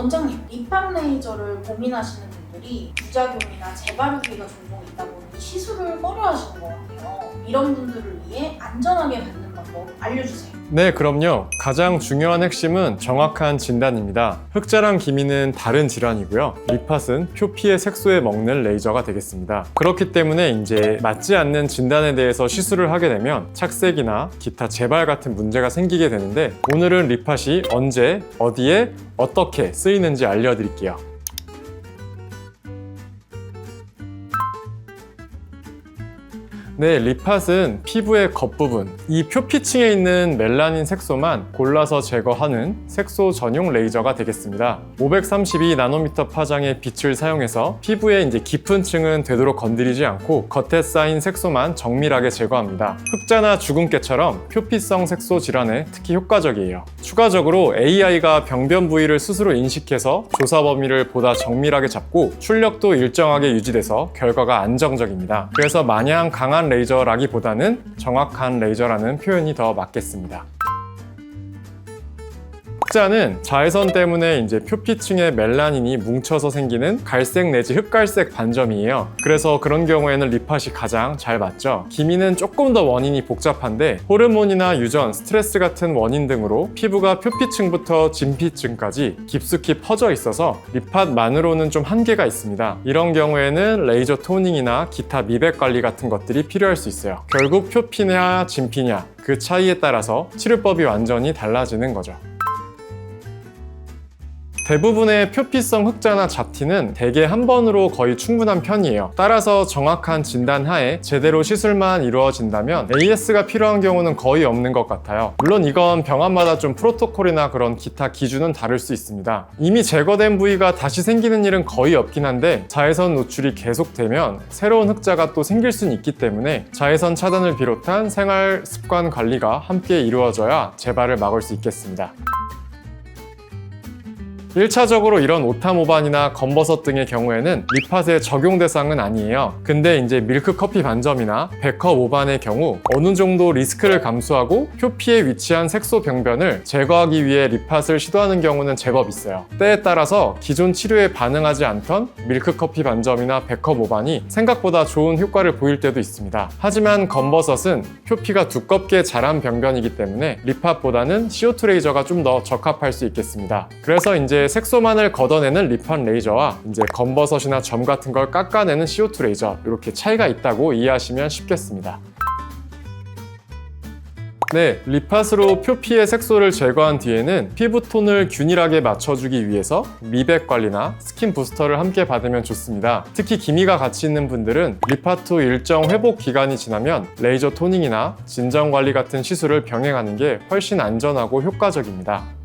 원장님, 립밤 레이저를 고민하시는 분들이 부작용이나 재발기가 종종 있다 보니 시술을 꺼려하시는 것 같아요. 이런 분들을 위해 안전하게 받는 알려주세요. 네, 그럼요. 가장 중요한 핵심은 정확한 진단입니다. 흑자랑 기미는 다른 질환이고요. 리팟은 표피의 색소에 먹는 레이저가 되겠습니다. 그렇기 때문에 이제 맞지 않는 진단에 대해서 시술을 하게 되면 착색이나 기타 재발 같은 문제가 생기게 되는데 오늘은 리팟이 언제, 어디에, 어떻게 쓰이는지 알려드릴게요. 네, 리팟은 피부의 겉부분, 이 표피층에 있는 멜라닌 색소만 골라서 제거하는 색소 전용 레이저가 되겠습니다. 532 나노미터 파장의 빛을 사용해서 피부의 이제 깊은 층은 되도록 건드리지 않고 겉에 쌓인 색소만 정밀하게 제거합니다. 흑자나 주근깨처럼 표피성 색소 질환에 특히 효과적이에요. 추가적으로 AI가 병변 부위를 스스로 인식해서 조사 범위를 보다 정밀하게 잡고 출력도 일정하게 유지돼서 결과가 안정적입니다. 그래서 마냥 강한 레이저라기보다는 정확한 레이저라는 표현이 더 맞겠습니다. 흑자는 자외선 때문에 이제 표피층의 멜라닌이 뭉쳐서 생기는 갈색 내지 흑갈색 반점이에요. 그래서 그런 경우에는 리팟이 가장 잘 맞죠. 기미는 조금 더 원인이 복잡한데 호르몬이나 유전, 스트레스 같은 원인 등으로 피부가 표피층부터 진피층까지 깊숙이 퍼져 있어서 리팟만으로는 좀 한계가 있습니다. 이런 경우에는 레이저 토닝이나 기타 미백 관리 같은 것들이 필요할 수 있어요. 결국 표피냐 진피냐 그 차이에 따라서 치료법이 완전히 달라지는 거죠. 대부분의 표피성 흑자나 잡티는 대개 한 번으로 거의 충분한 편이에요. 따라서 정확한 진단 하에 제대로 시술만 이루어진다면 AS가 필요한 경우는 거의 없는 것 같아요. 물론 이건 병원마다 좀 프로토콜이나 그런 기타 기준은 다를 수 있습니다. 이미 제거된 부위가 다시 생기는 일은 거의 없긴 한데 자외선 노출이 계속되면 새로운 흑자가 또 생길 수는 있기 때문에 자외선 차단을 비롯한 생활 습관 관리가 함께 이루어져야 재발을 막을 수 있겠습니다. 1차적으로 이런 오타모반이나 검버섯 등의 경우에는 리팟의 적용 대상은 아니에요. 근데 이제 밀크 커피 반점이나 백허 모반의 경우 어느 정도 리스크를 감수하고 표피에 위치한 색소 병변을 제거하기 위해 리팟을 시도하는 경우는 제법 있어요. 때에 따라서 기존 치료에 반응하지 않던 밀크 커피 반점이나 백허 모반이 생각보다 좋은 효과를 보일 때도 있습니다. 하지만 검버섯은 표피가 두껍게 자란 병변이기 때문에 리팟보다는 CO2 레이저가 좀 더 적합할 수 있겠습니다. 그래서 이제 색소만을 걷어내는 리팟 레이저와 이제 검버섯이나 점 같은 걸 깎아내는 CO2 레이저 이렇게 차이가 있다고 이해하시면 쉽겠습니다. 네, 리팟으로 표피의 색소를 제거한 뒤에는 피부톤을 균일하게 맞춰주기 위해서 미백 관리나 스킨 부스터를 함께 받으면 좋습니다. 특히 기미가 같이 있는 분들은 리팟 후 일정 회복 기간이 지나면 레이저 토닝이나 진정 관리 같은 시술을 병행하는 게 훨씬 안전하고 효과적입니다.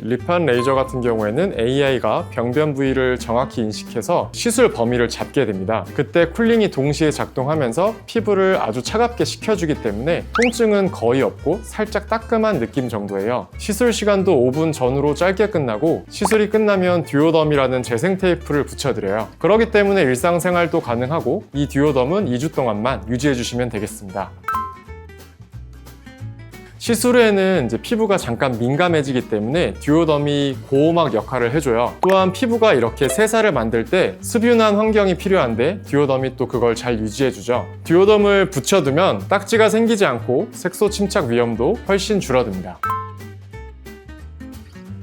리판 레이저 같은 경우에는 AI가 병변 부위를 정확히 인식해서 시술 범위를 잡게 됩니다. 그때 쿨링이 동시에 작동하면서 피부를 아주 차갑게 식혀주기 때문에 통증은 거의 없고 살짝 따끔한 느낌 정도예요. 시술 시간도 5분 전후로 짧게 끝나고 시술이 끝나면 듀오덤이라는 재생 테이프를 붙여드려요. 그렇기 때문에 일상생활도 가능하고 이 듀오덤은 2주 동안만 유지해주시면 되겠습니다. 시술 후에는 이제 피부가 잠깐 민감해지기 때문에 듀오덤이 고호막 역할을 해줘요. 또한 피부가 이렇게 새살을 만들 때 습윤한 환경이 필요한데 듀오덤이 또 그걸 잘 유지해주죠. 듀오덤을 붙여두면 딱지가 생기지 않고 색소 침착 위험도 훨씬 줄어듭니다.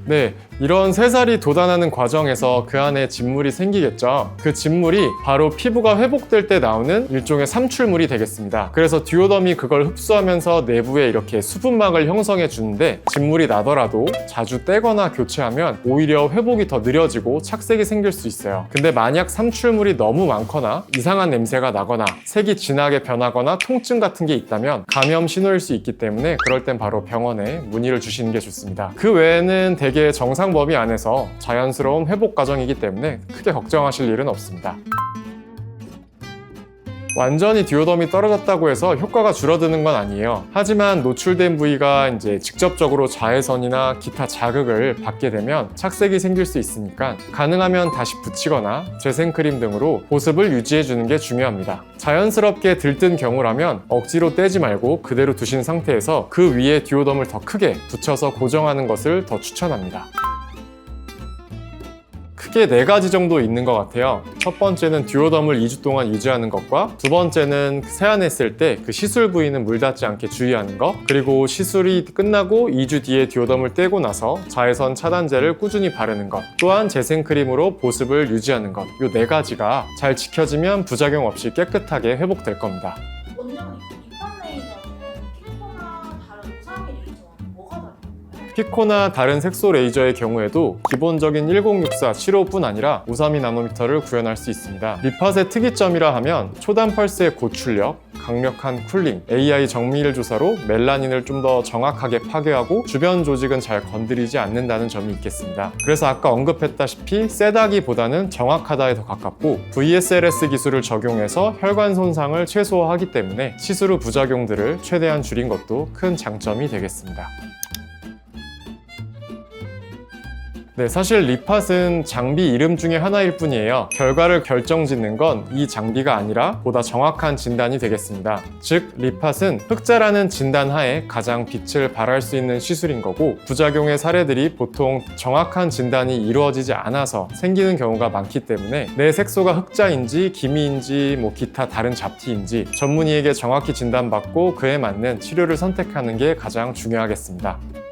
네, 이런 새살이 돋아나는 과정에서 그 안에 진물이 생기겠죠. 그 진물이 바로 피부가 회복될 때 나오는 일종의 삼출물이 되겠습니다. 그래서 듀오덤이 그걸 흡수하면서 내부에 이렇게 수분막을 형성해 주는데 진물이 나더라도 자주 떼거나 교체하면 오히려 회복이 더 느려지고 착색이 생길 수 있어요. 근데 만약 삼출물이 너무 많거나 이상한 냄새가 나거나 색이 진하게 변하거나 통증 같은 게 있다면 감염 신호일 수 있기 때문에 그럴 땐 바로 병원에 문의를 주시는 게 좋습니다. 그 외에는 대개 정상 범위 안에서 자연스러운 회복 과정이기 때문에 크게 걱정하실 일은 없습니다. 완전히 듀오덤이 떨어졌다고 해서 효과가 줄어드는 건 아니에요. 하지만 노출된 부위가 이제 직접적으로 자외선이나 기타 자극을 받게 되면 착색이 생길 수 있으니까 가능하면 다시 붙이거나 재생크림 등으로 보습을 유지해 주는 게 중요합니다. 자연스럽게 들뜬 경우라면 억지로 떼지 말고 그대로 두신 상태에서 그 위에 듀오덤을 더 크게 붙여서 고정하는 것을 더 추천합니다. 크게 네 가지 정도 있는 것 같아요. 첫 번째는 듀오덤을 2주 동안 유지하는 것과 두 번째는 세안했을 때 그 시술 부위는 물 닿지 않게 주의하는 것 그리고 시술이 끝나고 2주 뒤에 듀오덤을 떼고 나서 자외선 차단제를 꾸준히 바르는 것 또한 재생크림으로 보습을 유지하는 것 이 네 가지가 잘 지켜지면 부작용 없이 깨끗하게 회복될 겁니다. 피코나 다른 색소 레이저의 경우에도 기본적인 1064 7호뿐 아니라 532 나노미터를 구현할 수 있습니다. 리팟의 특이점이라 하면 초단 펄스의 고출력, 강력한 쿨링, AI 정밀 조사로 멜라닌을 좀 더 정확하게 파괴하고 주변 조직은 잘 건드리지 않는다는 점이 있겠습니다. 그래서 아까 언급했다시피 세다기보다는 정확하다에 더 가깝고 VSLS 기술을 적용해서 혈관 손상을 최소화하기 때문에 시술 후 부작용들을 최대한 줄인 것도 큰 장점이 되겠습니다. 네, 사실 리팟은 장비 이름 중에 하나일 뿐이에요. 결과를 결정짓는 건 이 장비가 아니라 보다 정확한 진단이 되겠습니다. 즉, 리팟은 흑자라는 진단 하에 가장 빛을 발할 수 있는 시술인 거고, 부작용의 사례들이 보통 정확한 진단이 이루어지지 않아서 생기는 경우가 많기 때문에 내 색소가 흑자인지 기미인지 뭐 기타 다른 잡티인지 전문의에게 정확히 진단받고 그에 맞는 치료를 선택하는 게 가장 중요하겠습니다.